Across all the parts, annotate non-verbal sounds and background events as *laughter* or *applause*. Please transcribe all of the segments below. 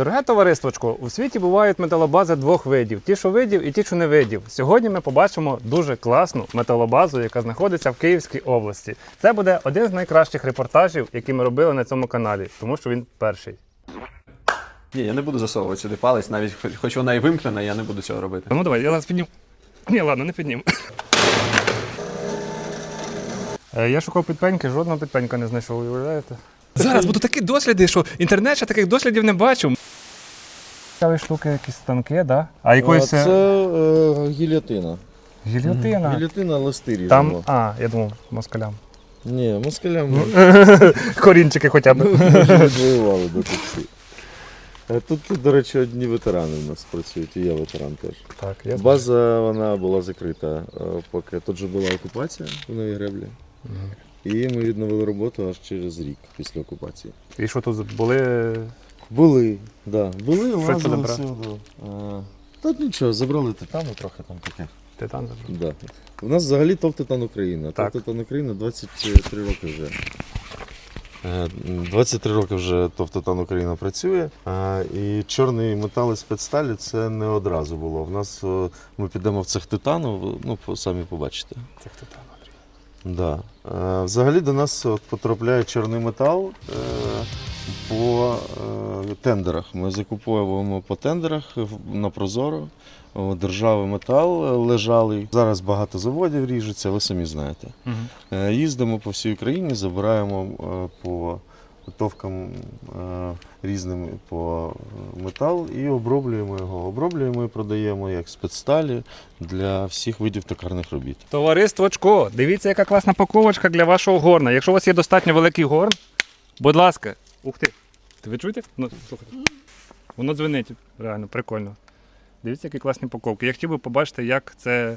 Дороге товариствочко, у світі бувають металобази двох видів: ті, що видів, і ті, що не видів. Сьогодні ми побачимо дуже класну металобазу, яка знаходиться в Київській області. Це буде один з найкращих репортажів, які ми робили на цьому каналі, тому що він перший. Ні, я не буду засовувати сюди палець, навіть хоч- вона і вимкнена, я не буду цього робити. Ну давай, я вас піднім. Ні, ладно, не піднім. Е, Я шукав підпеньки, жодного підпенька не знайшов, уявляєте? Зараз будуть такі досліди, що інтернет ще таких дослідів не бачив. Цікаві штуки, якісь станки, да? А якоїсь Це е, гільотина. гільотина. Гільотина листи Там, а, я думав, москалям. Ні, москалям *laughs* Корінчики хоча б. вже відвоювали до кінці. Е, Тут, до речі, одні ветерани в нас працюють, і я ветеран теж. Так, я знаю. База вона була закрита, е, поки тут же була окупація у Новій Греблі. І ми відновили роботу аж через рік після окупації. І що тут були. Були, да, були, лазили забрали? всюди. Е, Та нічого, забрали титану трохи там таке. Титан забрав. Да. У нас взагалі ТОВ Титан Україна. Так. ТОВ Титан Україна 23 роки вже. Е, 23 роки вже ТОВ Титан Україна працює. Е, І чорний метал і спецсталі це не одразу було. В нас е, ми підемо в цех титану, ну, по- самі побачите. Це хто там? Да. Е, Взагалі до нас от потрапляє чорний метал е, по е, тендерах. Ми закуповуємо по тендерах на Прозоро. Держави метал е, лежалий. Зараз багато заводів ріжуться, ви самі знаєте. Угу. Їздимо по всій Україні, забираємо по товкам е, різним по метал і оброблюємо його. Оброблюємо і продаємо як спецсталі для всіх видів токарних робіт. Товариствочко, дивіться, яка класна паковочка для вашого горна. Якщо у вас є достатньо великий горн, будь ласка. Ух ти. Ти ви чуєте? Ну, слухайте. Воно дзвенить, реально, прикольно. Дивіться, які класні паковки. Я хотів би побачити, як це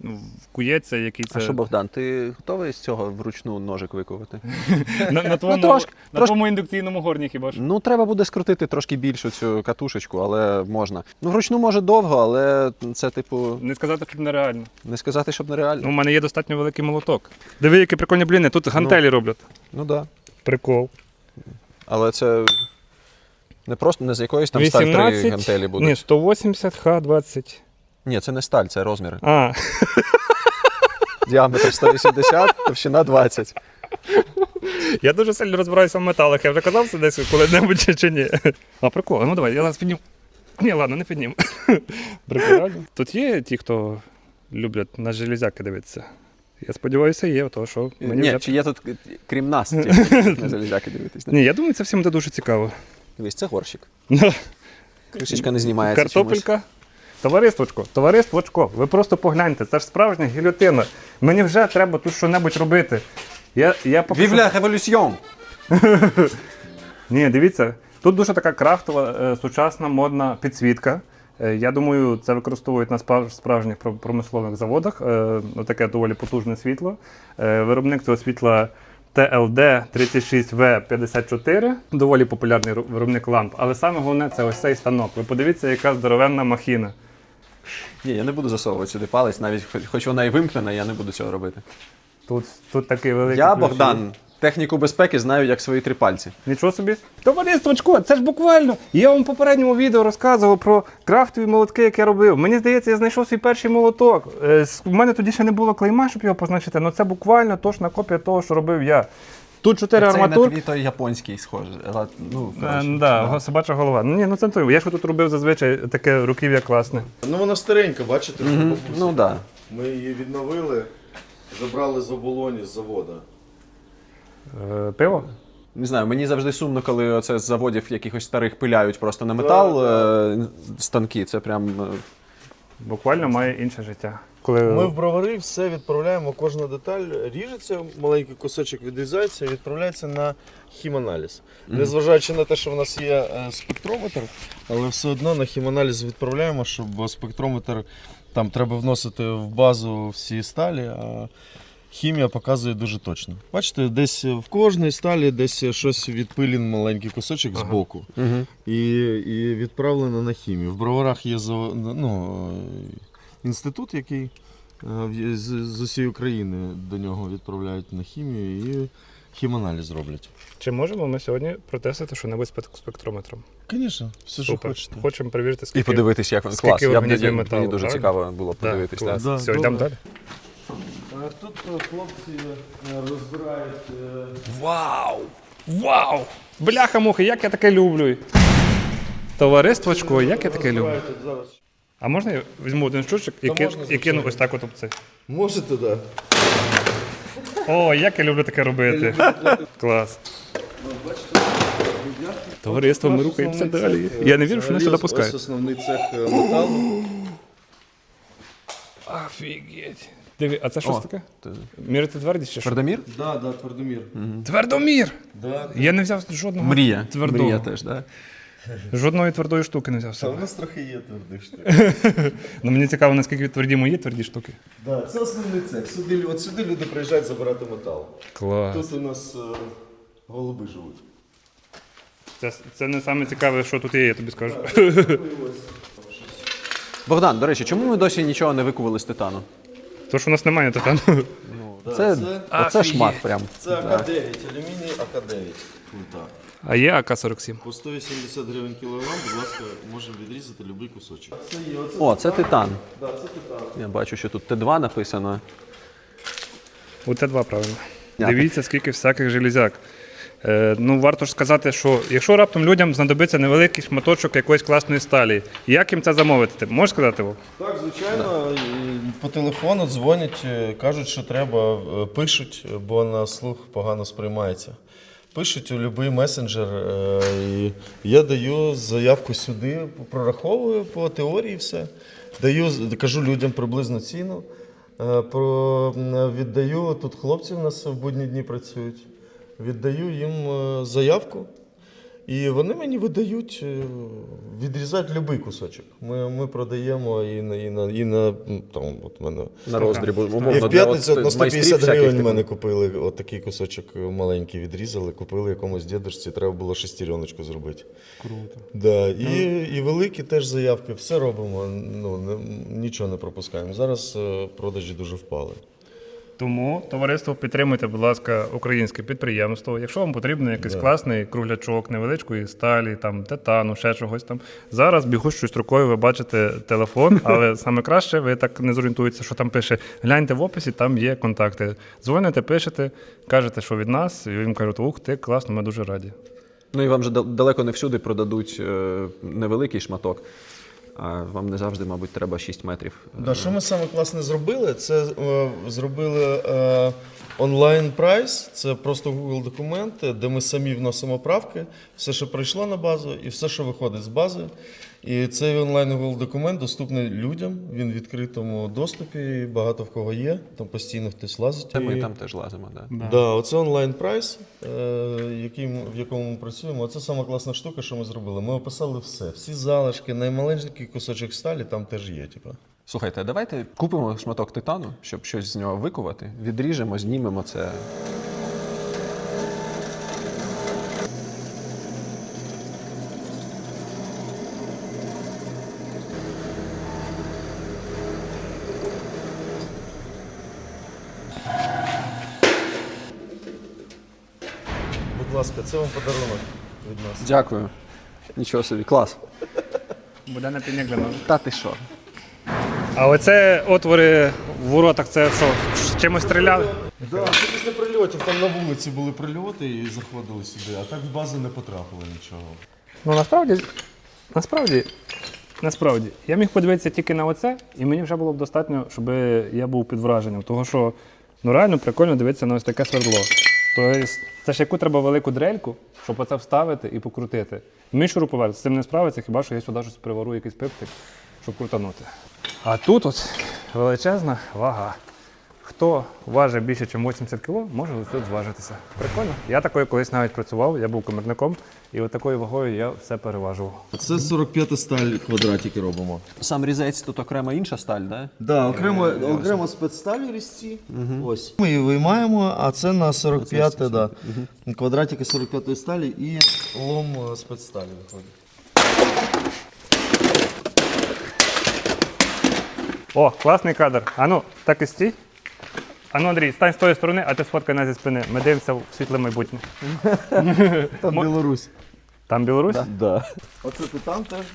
ну, вкується, який це. А що, Богдан, ти готовий з цього вручну ножик виковати? *laughs* На, на, твоєму, трошки, на трошки. твоєму індукційному горні хіба що? Ну, треба буде скрутити трошки більшу цю катушечку, але можна. Ну, вручну може довго, але це, типу, Не сказати, щоб нереально. не сказати, щоб Ну, нереально. у мене є достатньо великий молоток. Диви, які прикольні бліни. Тут гантелі роблять. Ну так. Да. Прикол. Але це не просто не з якоїсь там сталь 3 гантелі будуть. Ні, 180 Х20. Ні, це не сталь, це розміри. А, Діаметр 180, товщина 20. я дуже сильно розбираюся в металах. Я вже казав це десь коли-небудь чи, ні. А прикол, ну давай, я вас піднім. Ні, ладно, не піднім. Прикольно. Тут є ті, хто люблять на железяки дивитися. Я сподіваюся, є, тому що мені Ні, вже... чи є тут, крім нас, *laughs* ті, на залізяки дивитись. Ні, я думаю, це всім буде дуже цікаво. Дивись, це горщик. *laughs* Кришечка не знімається. чомусь. Картопелька. Товариствочко, товариствочко, ви просто погляньте, це ж справжня гільотина. Мені вже треба тут що-небудь робити. Я, я поки la révolution! *laughs* Ні, дивіться, тут дуже така крафтова, е, сучасна, модна підсвітка. Е, Я думаю, це використовують на справжніх промислових заводах. Е, Таке доволі потужне світло. Е, Виробник цього світла TLD 36V54. Доволі популярний виробник ламп. Але саме головне це ось цей станок. Ви подивіться, яка здоровенна махіна. Ні, я не буду засовувати сюди палець, навіть хоч- хоч вона і вимкнена, я не буду цього робити. Тут, тут такий великий. Я, ключ. Богдан, техніку безпеки знаю як свої три пальці. Нічого собі. Товариствочко, це ж буквально. Я вам в попередньому відео розказував про крафтові молотки, як я робив. Мені здається, я знайшов свій перший молоток. Е, У мене тоді ще не було клейма, щоб його позначити, але це буквально точна копія того, що робив я. Тут чотири Це арматурки. твій той японський схожий. Ну, Е, коротше, да, да. собача голова. Ну ні, ну це той. Я ж тут робив зазвичай таке руків'я класне. Ну вона старенька, бачите? Мгм, Ну так. Да. Ми її відновили, забрали з оболоні з завода. Е, Пиво? Не знаю, мені завжди сумно, коли оце з заводів якихось старих пиляють просто на метал е, станки. Це прям. е, Буквально має інше життя. Коли... Ми в бровари все відправляємо, кожна деталь ріжеться, маленький кусочок відрізається і відправляється на хіманаліз. Незважаючи на те, що в нас є е, спектрометр, але все одно на хіманаліз відправляємо, щоб спектрометр там треба вносити в базу всі сталі, а хімія показує дуже точно. Бачите, десь в кожній сталі десь щось відпилін маленький кусочок Ага. збоку. І, і відправлено на хімію. В броварах є ну, е, інститут, який е, в- з, з усієї України до нього відправляють на хімію і хіманаліз роблять. Чи можемо ми сьогодні протестити що-небудь спек- спектрометром? Звісно, все, що Супер. хочете. Хочемо перевірити, І скільки. подивитись, як він скільки клас. Я б організує мені, металу, мені дуже правильно? цікаво було б Да, подивитись. клас. Да, Все, добре. йдемо далі. Е, Тут е, хлопці е, розбирають. е, Вау! Вау! Бляха-муха, як я таке люблю. Товариствочко, як я таке люблю. А можна я візьму один штучок і, ки- і кину ось так от об це? Можете, так. О, як я люблю таке робити. Клас. Товариство, ми рухаємося далі. Я не вірю, що нас сюди Ось пускають. основний цех е, металу. Офігеть. Диви, а це що О, таке? ти- Мірити твердість чи що? Твердомір? Да, да, твердомір. Твердомір! Да. Я не взяв жодного Мрія. твердого. Мрія теж, так? Жодної твердої штуки не взяв. з Та у нас трохи є твердих штук. *laughs* Ну мені цікаво, наскільки тверді мої тверді штуки. Да, це основний цех. Сюди, от сюди люди приїжджають забирати метал. Клас. Тут у нас е, голуби живуть. Це, це не саме цікаве, що тут є, я тобі скажу. Богдан, до речі, чому ми досі нічого не викували з титану? То, що у нас немає титану. Да, Це, це, оце шмат прям. це АК-9, алюміній АК-9. Крута. А є АК-47. По 180 гривень кілограм, будь ласка, можемо відрізати будь-який кусочок. Це є, оце, О, це титан. да, це титан. Я бачу, що тут Т2 написано. У Т2, правильно. Дякую. Дивіться, скільки всяких железяк. Е, ну, варто ж сказати, що якщо раптом людям знадобиться невеликий шматочок якоїсь класної сталі, як їм це замовити? Ти можеш сказати? Так, звичайно, по телефону дзвонять, е, кажуть, що треба, е, пишуть, бо на слух погано сприймається. Пишуть у будь-який месенджер, і я даю заявку сюди, прораховую по теорії все. Даю, кажу людям приблизну ціну. Віддаю, тут хлопці в нас в будні дні працюють. Віддаю їм е, заявку. І вони мені видають, е, відрізають будь-який кусочок. Ми, ми продаємо і на, і на, і на там, от мене. На роздріб, умовно. І в п'ятницю на 150 гривень таких. мене купили от такий кусочок маленький відрізали, купили якомусь дідушці, треба було шестереночку зробити. Круто. Да. І, і великі теж заявки, все робимо, ну, не, нічого не пропускаємо. Зараз е, продажі дуже впали. Тому, товариство, підтримуйте, будь ласка, українське підприємство. Якщо вам потрібен якийсь класний круглячок, невеличкої сталі, там титану, ще чогось там. Зараз бігущою строкою ви бачите телефон, *laughs* але саме краще ви так не зорієнтуєтеся, що там пише. Гляньте в описі, там є контакти. Дзвоните, пишете, кажете, що від нас, і їм кажуть, ух, ти класно, ми дуже раді. Ну і вам же далеко не всюди продадуть е, невеликий шматок. А вам не завжди, мабуть, треба 6 метрів. Да, що ми саме класне зробили? Це е, зробили е, онлайн прайс, це просто Google документи, де ми самі вносимо правки, все, що прийшло на базу, і все, що виходить з бази. І цей онлайн Google документ доступний людям. Він в відкритому доступі. Багато в кого є. Там постійно хтось лазить. Це ми І- там теж лазимо, да. Да, оце онлайн прайс, е, в якому ми працюємо. Це сама класна штука, що ми зробили. Ми описали все. Всі залишки, наймаленький кусочок сталі там теж є. Типу. Слухайте, давайте купимо шматок титану, щоб щось з нього викувати. Відріжемо, знімемо це. Будь ласка, це вам подарунок від нас. Дякую. Нічого собі, клас. Буде на піні гляну. Та ти що? А оце отвори в воротах, це що, з чимось стріляли? Да, це після прильотів. Там на вулиці були прильоти і заходили сюди, а так в базу не потрапило нічого. Ну насправді, насправді, насправді, я міг подивитися тільки на оце, і мені вже було б достатньо, щоб я був під враженням. Того що ну реально прикольно дивитися на ось таке свердло. Тобто, це ж яку треба велику дрельку, щоб оце вставити і покрутити. Мій шуруповерт з цим не справиться, хіба що я сюди щось привору якийсь пиптик, щоб крутанути. А тут от величезна вага. Хто важить більше, ніж 80 кг, може ось тут зважитися. Прикольно. Я такою колись навіть працював, я був комірником, і от такою вагою я все переважував. Це 45 сталь квадратики робимо. Сам різець тут окремо інша сталь, да? Да, окремо, окремо спецсталі різці. Ось. Ми її виймаємо, а це на 45 да. квадратики 45 сталі і лом е, спецсталі виходить. О, класний кадр. Ану, так і стій. Ану, Андрій, стань з тої сторони, а ти сфоткай нас зі спини. Ми дивимося в світле майбутнє. *laughs* Там Білорусь. Там Білорусь? Да. Да. Оце титан теж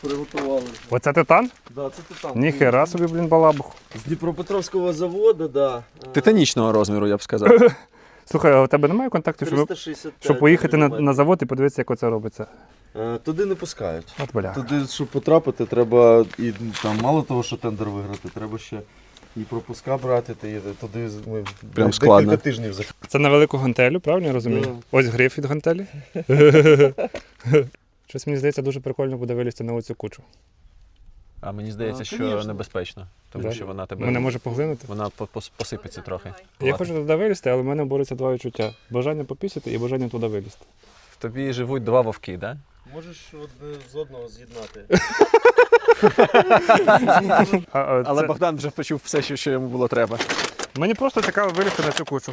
приготували. Оце титан? Да, це титан. Ніхера собі, блін, балабух. З Дніпропетровського заводу, да. Титанічного розміру, я б сказав. *laughs* Слухай, а у тебе немає контактів, щоб, 365 щоб поїхати на, на завод і подивитися, як оце робиться? Е, Туди не пускають. От бля. Туди, щоб потрапити, треба і там мало того, що тендер виграти, треба ще і пропуска брати. Та, і туди ми Прям декілька складно. тижнів зах... Це на велику гантелю, правильно я розумію? Да. Ось гриф від гантелі. *laughs* Щось мені здається, дуже прикольно буде вилізти на оцю кучу. А мені здається, А, що конечно. небезпечно, тому Да? що вона тебе Мене може поглинути. вона по- пос- посипеться трохи. Я хочу туди вилізти, але в мене бореться два відчуття: бажання попісити і бажання туди вилізти. В тобі живуть два вовки, да? Можеш одне з одного з'єднати. *laughs* А, а, Але це- Богдан вже почув все, що, що йому було треба. Мені просто цікаво вилізти на цю кучу.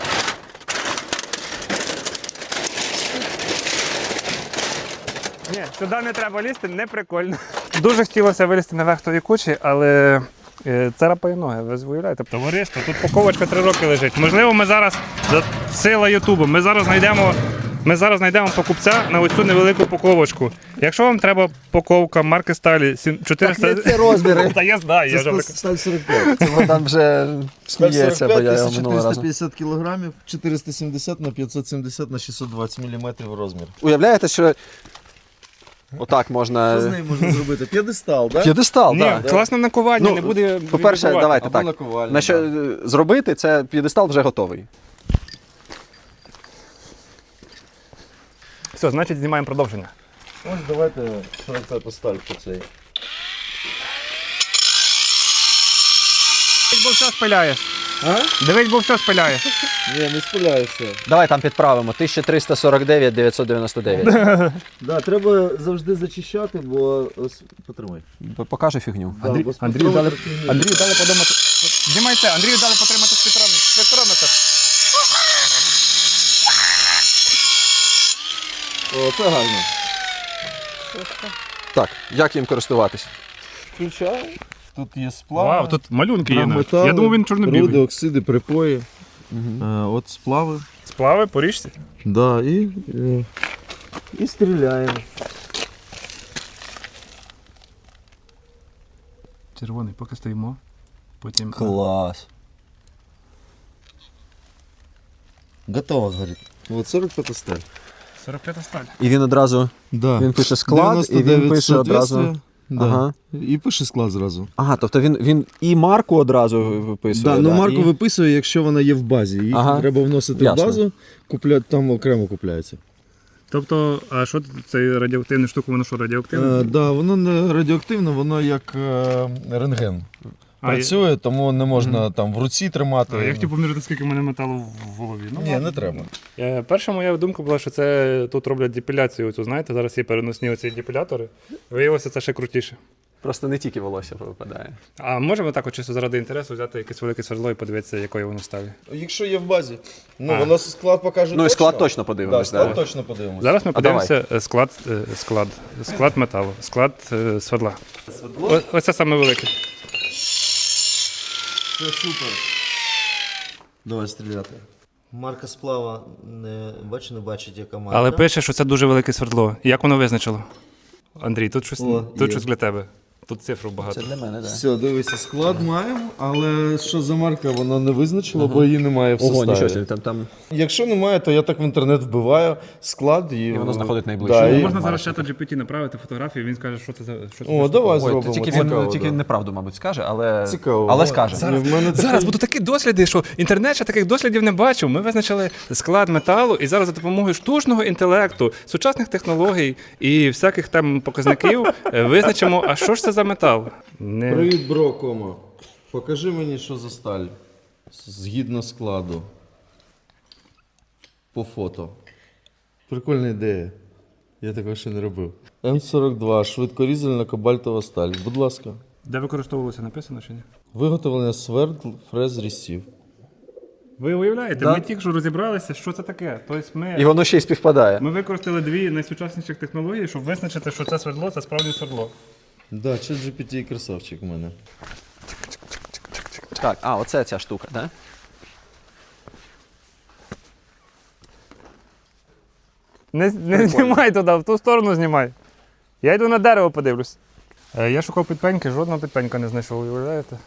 Ні, сюди не треба лізти, не прикольно. Дуже хотілося вилізти на верх тої кучі, але е, це рапає ноги, ви уявляєте. Товариство, тут паковочка три роки лежить. Можливо, ми зараз, за сила Ютубу, ми зараз знайдемо. Ми зараз знайдемо покупця на оцю невелику паковочку. Якщо вам треба паковка марки сталі сім- 400... розміри. Та я знаю, я вже. Сталь 45. Це Богдан вже сміється, бо я його минулого разу. 450 кілограмів, 470 на 570 на 620 міліметрів розмір. Уявляєте, що отак можна. Що з нею можна зробити? П'єдестал, так? П'єдестал, Ні, так. класне накування, Ну, не буде. По-перше, відбивати. давайте Або так. наковальня. На що е, зробити, це п'єдестал вже готовий. Все, значить, знімаємо продовження. Ось давайте 45 сталь по цей. Бо все спиляєш. А? Дивись, бо все спиляєш. Ні, не спиляється. Давай там підправимо. 1349 999. *laughs* Да, треба завжди зачищати, бо ось потримай. Покаже фігню. Да, Андрій- бо Андрію дали-. Андрію подумати. Знімайте, Андрію дали потримати спектрометр. спектрометр. О, це гарно. Так, як їм користуватись? Включаю. Тут є сплави. Вау, тут малюнки є. навіть. метали, Я думав, він Руди, чорно-білий. оксиди, припої. Е, от сплави. Сплави по річці. Да, і, е, і стріляємо. Червоний, поки стоїмо. Потім. Клас. Готово, говорить. Вот 45 сталь. 45 сталь. І він одразу Да. він пише склад, і він пише одразу. Да. Ага. І пише склад зразу. Ага, тобто він, він і марку одразу виписує. Да, ну марку і... виписує, якщо вона є в базі. Її Ага. треба вносити Ясно. в базу, купля... там окремо купляється. Тобто, а що це радіоактивна штука, воно що радіоактивне? Е, да, воно не радіоактивне, воно як е, рентген. А, Працює, тому не можна там в руці тримати. А я хотів поміряти, скільки в мене металу в голові. Ну, Ні, ладно. не треба. Е, Перша моя думка була, що це тут роблять депіляцію. Оцю, знаєте, зараз є переносні оці депілятори. Виявилося, це ще крутіше. Просто не тільки волосся випадає. А можемо так, от чисто заради інтересу, взяти якесь велике свердло і подивитися, якої воно сталі. Якщо є в базі, ну А. воно склад покаже. Ну і склад точно Да, подивимось. склад Да, точно подивимося. Зараз ми А подивимося е, склад, е, склад, склад металу, склад е, свердла. О, оце саме велике. Це супер. Давай стріляти. Марка сплава не бачу, не бачить, яка марка. Але пише, що це дуже велике свердло. Як воно визначило? Андрій, тут щось, О, тут є. щось для тебе. Тут цифру багато. Це для мене, так. Все, дивися, склад маємо, але що за марка, воно не визначило, бо її немає в Ого, составі. нічого собі, там, там Якщо немає, то я так в інтернет вбиваю склад і, І воно знаходить найближче. Да, Ну, і... Можна зараз чату GPT направити фотографію, він скаже, що це за що це О, за давай Ой, зробимо. тільки Цікаво, він тільки неправду, мабуть, скаже, але Цікаво. але скаже. Зараз, в мене Зараз будуть такі досліди, що інтернет ще таких дослідів не бачив. Ми визначили склад металу, і зараз за допомогою штучного інтелекту, сучасних технологій і всяких там показників е, визначимо, а що ж це за метал. Не... Привіт, бро, кома. Покажи мені, що за сталь. Згідно складу. По фото. Прикольна ідея. Я такого ще не робив. М42, швидкорізальна кобальтова сталь. Будь ласка. Де використовувалося, написано чи ні? Виготовлення свердл, фрез, різців. Ви уявляєте, Да. ми тільки що розібралися, що це таке. Тобто І воно ще й співпадає. ми використали дві найсучасніших технології, щоб визначити, що це свердло, це справді свердло. Да, чат GPT красавчик у мене. Так, а, оце ця штука, так? Не, не знімай туди, в ту сторону знімай. Я йду на дерево подивлюсь. Е, Я шукав підпеньки, жодного підпенька не знайшов, уявляєте?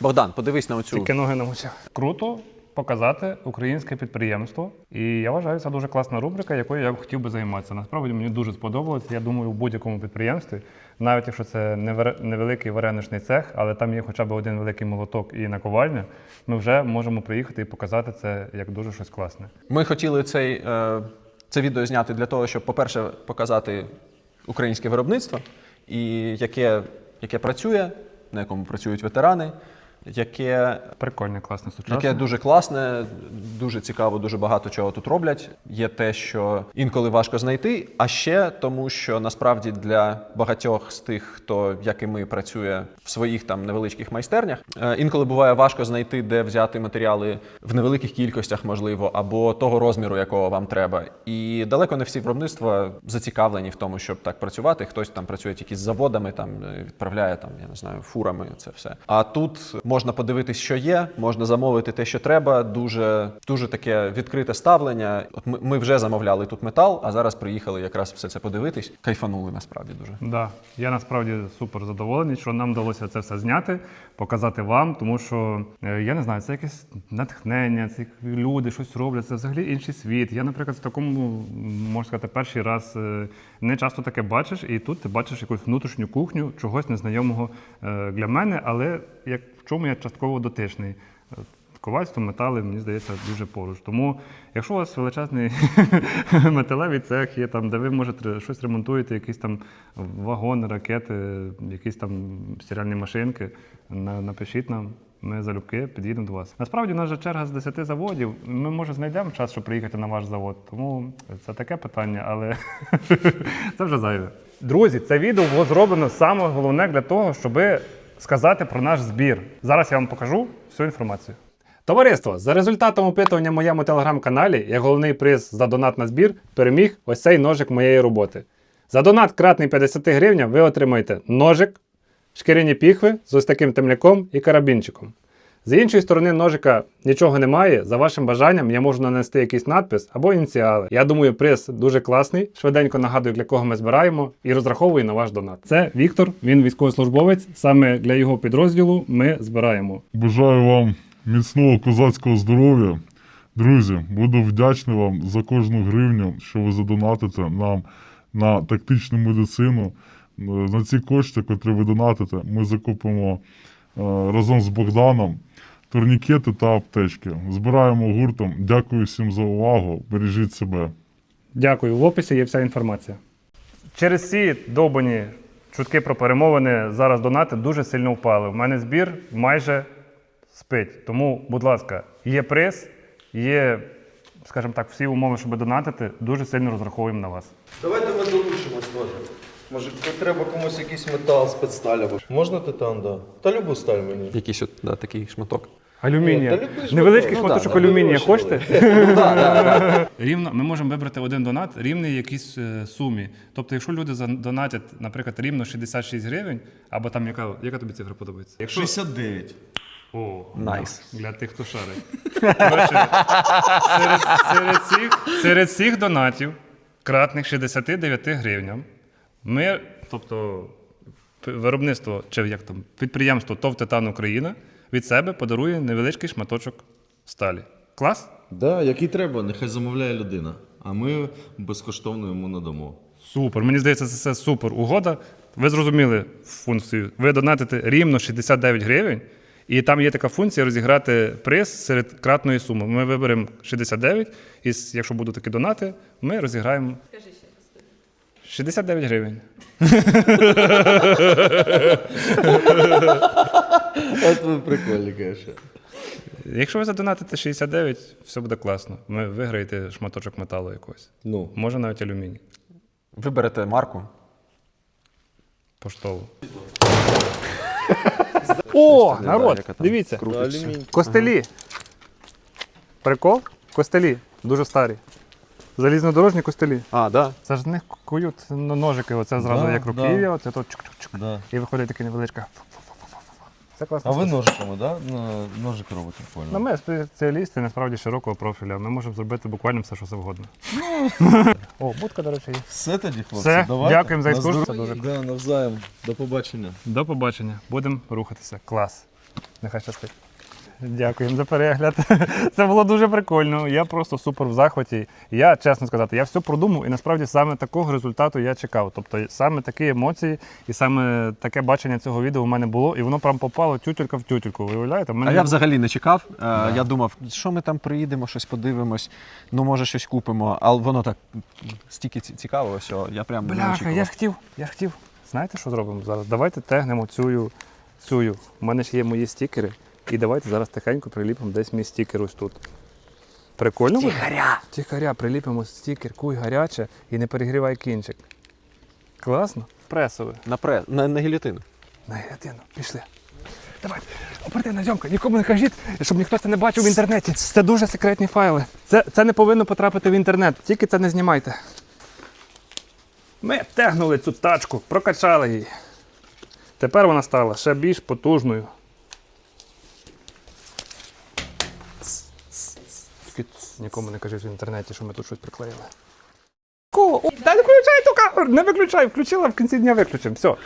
Богдан, подивись на оцю. Тільки ноги намочив. Круто показати українське підприємство. І я вважаю, це дуже класна рубрика, якою я б хотів би займатися. Насправді мені дуже сподобалось. Я думаю, в будь-якому підприємстві, навіть якщо це невеликий вареничний цех, але там є хоча б один великий молоток і наковальня, ми вже можемо приїхати і показати це як дуже щось класне. Ми хотіли цей, е, це відео зняти для того, щоб, по-перше, показати українське виробництво, і яке, яке працює, на якому працюють ветерани, яке Прикольне, класне, сучасне. Яке дуже класне, дуже цікаво, дуже багато чого тут роблять. Є те, що інколи важко знайти, а ще тому, що насправді для багатьох з тих, хто як і ми працює в своїх там невеличких майстернях, е, інколи буває важко знайти, де взяти матеріали в невеликих кількостях, можливо, або того розміру, якого вам треба. І далеко не всі виробництва зацікавлені в тому, щоб так працювати. Хтось там працює тільки з заводами, там е, відправляє там, я не знаю, фурами. Це все. А тут можна подивитись, що є, можна замовити те, що треба. Дуже дуже таке відкрите ставлення. От ми, ми вже замовляли тут метал, а зараз приїхали якраз все це подивитись. Кайфанули насправді дуже. Да, я насправді супер задоволений, що нам вдалося це все зняти, показати вам, тому що е, я не знаю, це якесь натхнення, це люди щось роблять, це взагалі інший світ. Я, наприклад, в такому можна сказати, перший раз е, не часто таке бачиш, і тут ти бачиш якусь внутрішню кухню чогось незнайомого е, для мене, але як в чому я частково дотичний. Е, Ковальство, метали, мені здається, дуже поруч. Тому, якщо у вас величезний *laughs* металевий цех є, там, де ви можете щось ремонтуєте, якісь там вагони, ракети, якісь там стиральні машинки, напишіть нам. Ми залюбки під'їдемо до вас. Насправді у нас вже черга з 10 заводів. Ми може знайдемо час, щоб приїхати на ваш завод. Тому це таке питання, але *laughs* це вже зайве. Друзі, це відео було зроблено саме головне для того, щоб сказати про наш збір. Зараз я вам покажу всю інформацію. Товариство, за результатом опитування в моєму телеграм-каналі, як головний приз за донат на збір, переміг ось цей ножик моєї роботи. За донат кратний 50 гривень ви отримаєте ножик, шкіряні піхви з ось таким темляком і карабінчиком. З іншої сторони ножика нічого немає. За вашим бажанням я можу нанести якийсь надпис або ініціали. Я думаю, приз дуже класний. Швиденько нагадую, для кого ми збираємо, і розраховую на ваш донат. Це Віктор, він військовослужбовець. Саме для його підрозділу ми збираємо. Бажаю вам міцного козацького здоров'я. Друзі, буду вдячний вам за кожну гривню, що ви задонатите нам на тактичну медицину. На ці кошти, котрі ви донатите, ми закупимо е, разом з Богданом турнікети та аптечки. Збираємо гуртом. Дякую всім за увагу. Бережіть себе. Дякую. В описі є вся інформація. Через ці довбані чутки про перемовини зараз донати дуже сильно впали. У мене збір майже спить. Тому, будь ласка, є приз, є, скажімо так, всі умови, щоб донатити. Дуже сильно розраховуємо на вас. Давайте ми долучимось теж. Може, треба комусь якийсь метал, спецсталь або. Можна титан, да. Та любу сталь мені. Якийсь от, да, такий шматок. Алюмінія. Любиш Невеличкий шматочок Ну алюмінія. Хочете? Рівно, ми можемо вибрати один донат рівний якійсь е, сумі. Тобто, якщо люди задонатять, наприклад, рівно 66 гривень, або там яка, яка тобі цифра подобається? Якщо 69. О, Найс. Для тих, хто шарить. Коротше, серед, серед, цих, серед всіх донатів, кратних 69 гривням, ми, тобто виробництво, чи як там, підприємство ТОВ Титан Україна від себе подарує невеличкий шматочок сталі. Клас? Да, який треба, нехай замовляє людина. А ми безкоштовно йому надамо. Супер. Мені здається, це все супер угода. Ви зрозуміли функцію. Ви донатите рівно 69 гривень, і там є така функція розіграти приз серед кратної суми. Ми виберемо 69, і якщо будуть такі донати, ми розіграємо. 69 гривень. От ви прикольні, конечно. Якщо ви задонатите 69, все буде класно. Ми виграєте шматочок металу якогось. Ну. Може навіть алюміній. Виберете марку. Поштову. О, народ! Дивіться. Костелі. Прикол? Костелі. Дуже старі. Залізнодорожні костелі. А, да. Це ж з них кують ножики, оце зразу Да, як да. оце то чук-чук-чук. Да. І виходить таке невеличке. Це класно. А ви ножиками, да? На- Ножик робите, Ну, ми спеціалісти насправді широкого профіля. Ми можемо зробити буквально все, що завгодно. *laughs* О, будка, до речі, є. Все тоді, хлопці, Все, давайте. дякуємо за На екскурсію. здоров'я. Да, навзаєм. До побачення. До побачення. Будемо рухатися. Клас. Нехай щастить. Дякуємо за перегляд. *laughs* Це було дуже прикольно. Я просто супер в захваті. Я, чесно сказати, я все продумав і насправді саме такого результату я чекав. Тобто саме такі емоції і саме таке бачення цього відео у мене було, і воно прям попало тютюлька в тютюльку. Виявляєте? В А я взагалі не чекав. Е, Я думав, що ми там приїдемо, щось подивимось, ну може щось купимо. Але воно так стільки ці- цікаво, що я прям не очікував. я ж хотів, я ж хотів. Знаєте, що зробимо зараз? Давайте тегнемо цю. цю. У мене ж є мої стікери. І давайте зараз тихенько приліпимо десь мій стікер ось тут. Прикольно? буде? Тихаря! Тихаря, приліпимо стікер, куй гаряче і не перегрівай кінчик. Класно? Пресове. На, пре... на, на гілітину. На гірятину. Пішли. Давайте. Оперативна зйомка, нікому не кажіть, щоб ніхто це не бачив в інтернеті. Це дуже секретні файли. Це, це не повинно потрапити в інтернет, тільки це не знімайте. Ми тегнули цю тачку, прокачали її. Тепер вона стала ще більш потужною. Тільки ц, Нікому не кажіть в інтернеті, що ми тут щось приклеїли. Ко, о, Та не виключай ту камеру! Не виключай, включила в кінці дня виключимо. Все.